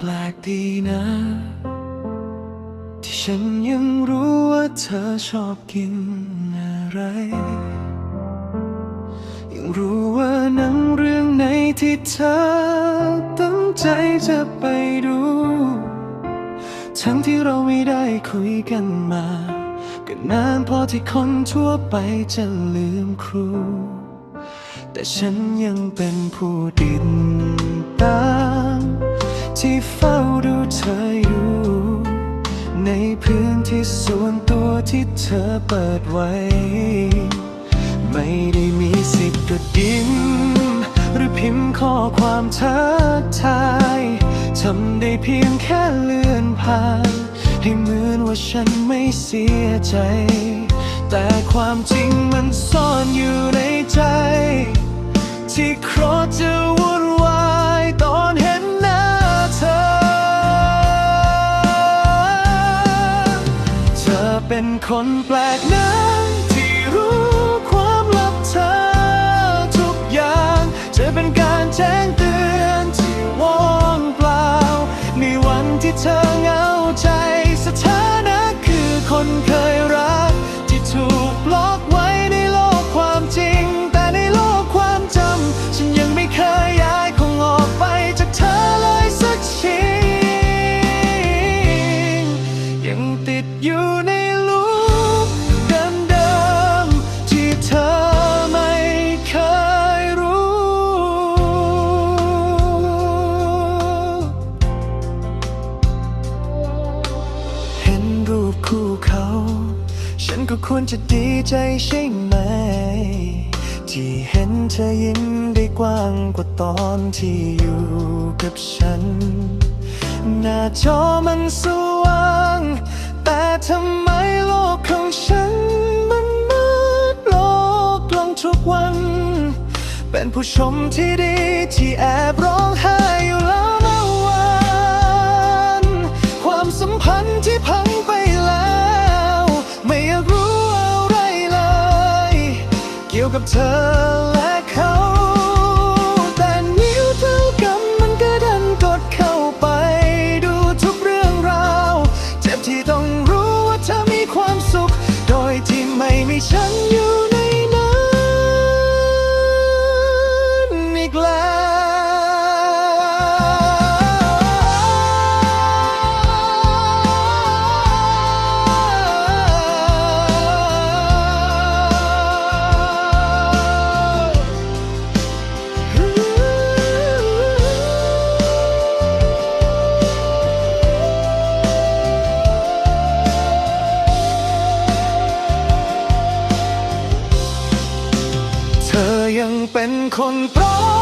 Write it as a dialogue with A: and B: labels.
A: แปลกดีนะ ที่ฉันยังรู้ว่าเธอชอบกินอะไร ยังรู้ว่าหนังเรื่องไหนที่เธอตั้งใจจะไปดู ทั้งที่เราไม่ได้คุยกันมาก็นานพอที่คนทั่วไปจะลืมครู แต่ฉันยังเป็นผู้ติดตา ที่เฝ้าดูเธออยู่ ในพื้นที่ส่วนตัวที่เธอเปิดไว้ ไม่ได้มีสิทธิ์กดดิ่งหรือพิมพ์ข้อความทักทายทำได้เพียงแค่เลื่อนผ่าน ให้เหมือนว่าฉันไม่เสียใจ แต่ความจริงมันซ่อนอยู่ในใจ ที่ เป็นคนแปลกหน้า คู่เขา ฉันก็ควรจะดีใจใช่ไหม ที่เห็นเธอยิ้มได้กว้างกว่าตอนที่อยู่กับฉัน หน้าจอมันสว่าง แต่ทำไมโลกของฉันมันมืดโลกลงทุกวัน เป็นผู้ชมที่ดีที่แอบร้องไห้อยู่แล้วนะวัน ความสัมพันธ์ที่พัง อและเขา แต่นิ้วเท่ากันมันก็ดันกดเข้าไป ดูทุกเรื่องราว เจ็บที่ต้องรู้ว่าเธอมีความสุข โดยที่ไม่มีฉันอยู่ คนเพราะ